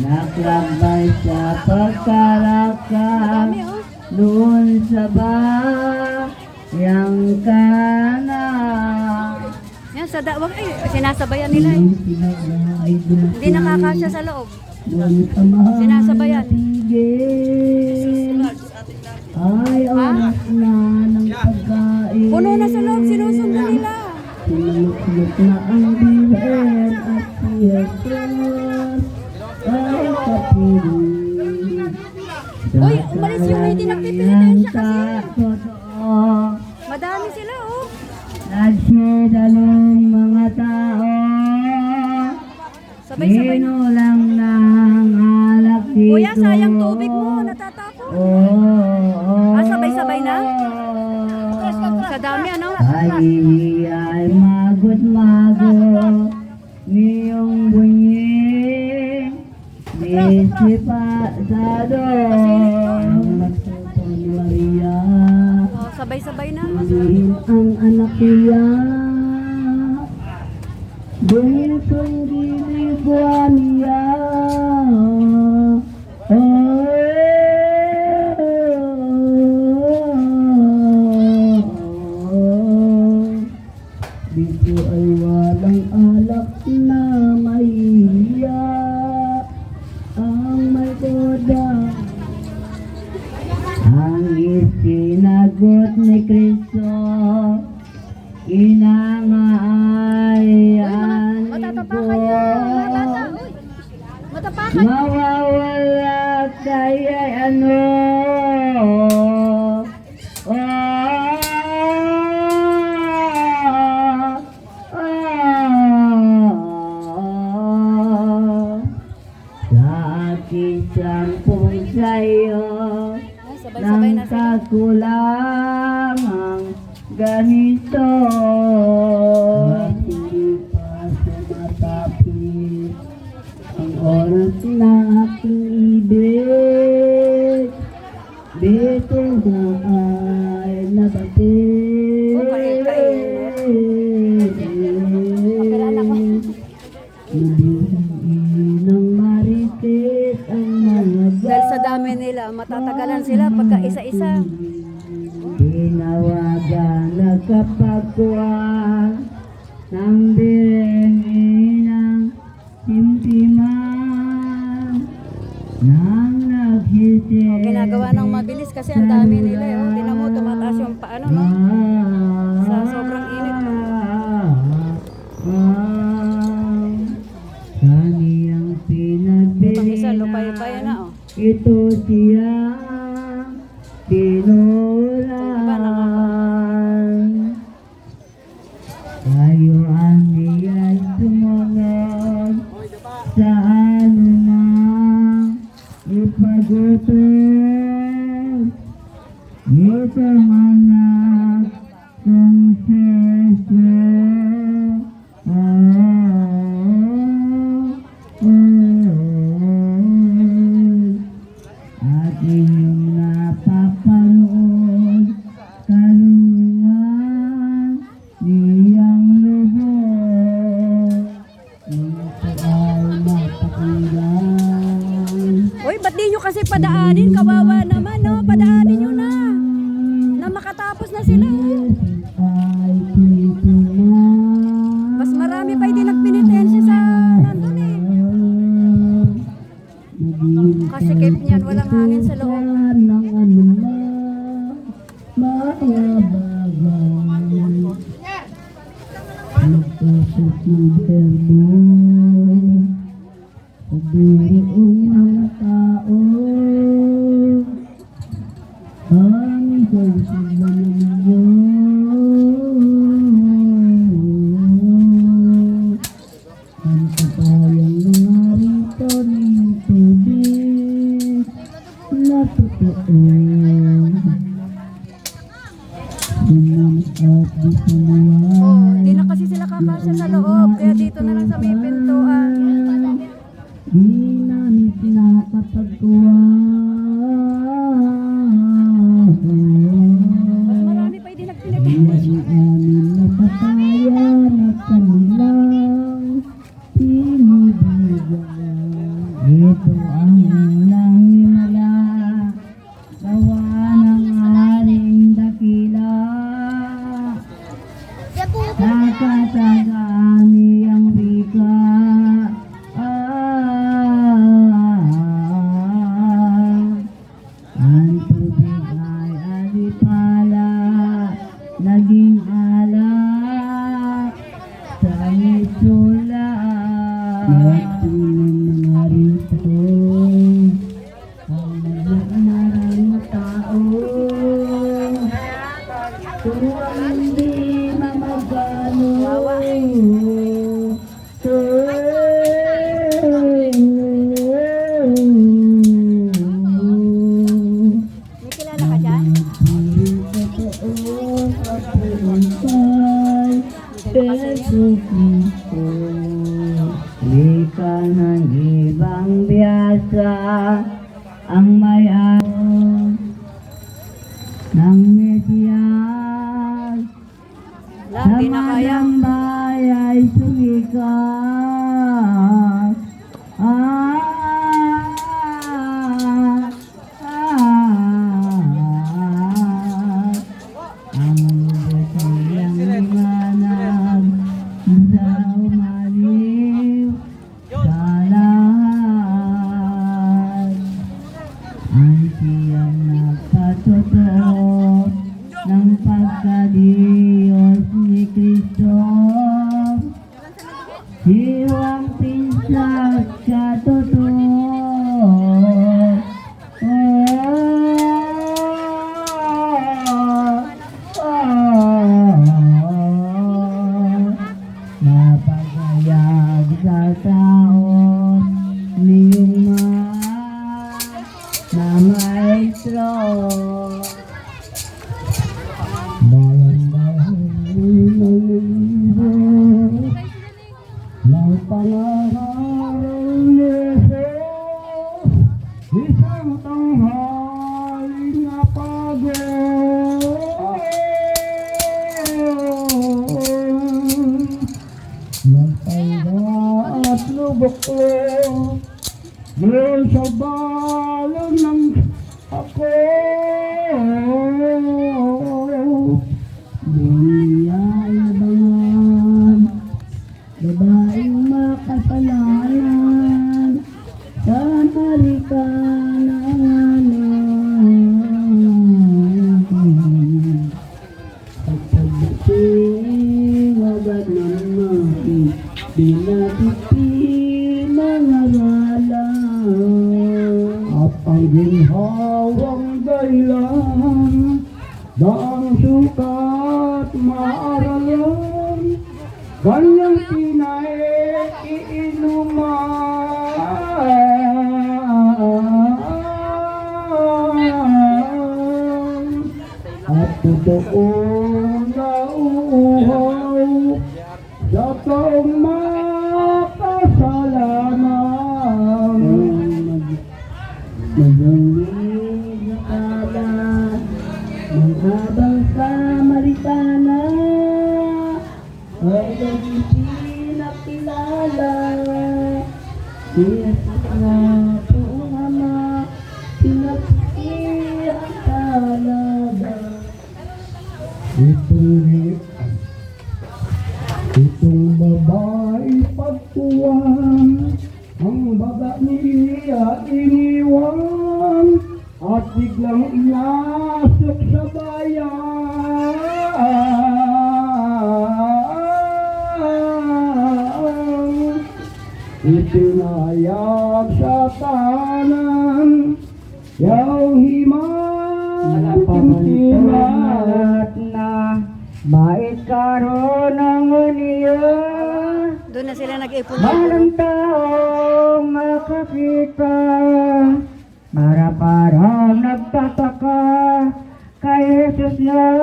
naglambay sa pagkarakam Dami oh. doon sa bayang kana. Yan, sa dawag ay, sinasabayan nila eh. Hindi nakakasya sa loob. Sinasabayan. Ay, oras na ng pagkain. Puno na sa loob, sinusundan nila. Sinulot na ang bilen at siyempre ay kapiling. Uy, umalis yung hindi nagpipilitensya kasi. Totoo, Madami sila oh. nagsidaling mga tao. Sabay-sabay na. Inulang ng dito. Kuya, sayang tubig mo, natatapon. Oh, Ah, sabay-sabay na? Sa dami ano? Ay, ay magot-magot niyong bunyi Nisipasado Matutong Maria Oh, sabay-sabay na. Ang anak niya Buntong ginagawa niya Uy, matapakan. Mawawala kaya ano Ah, ah, Sa aking sampung sa'yo Ay, sabay-sabay matatagalan sila pagka isa-isa. Tinawagan nagkapagkuha ng birenginang simpiman nang naghisi. Oh, ginagawa ng mabilis kasi ang dami nila. eh, Oh. Tinan mo, tumataas yung paano, no? Sa sobrang init. Kaniyang pinagbili Pang isa, lupay-pay na, oh. ito siya Kawawa naman, no? Padaanin nyo na. Na makatapos na sila. titinan Mas marami pa hindi nagpinitensya sa nandun eh. Kasikip niyan, walang hangin sa loob. Nagkasot ng 差不多。Ng ibang biyasa. Ang mayaon ng pangarang Yesus, isang tanghali na pagod. Nagtanda at lubok ko. Meron sa balon ng ako sukat maaralan Kanyang pinaiinuman at totoo na uhaw sa taong na poong Ama pinagsihan talaga. Itong Itong babae pagkuwan Ang baga niya iniwan At biglang inasok sa bayan Itinayag sa tanan Yaw himan Pagpapalipat na Maikaroon ang uniya Doon na sila nag-ipon. Malang taong makakita Para parang nagtataka Kay Jesus na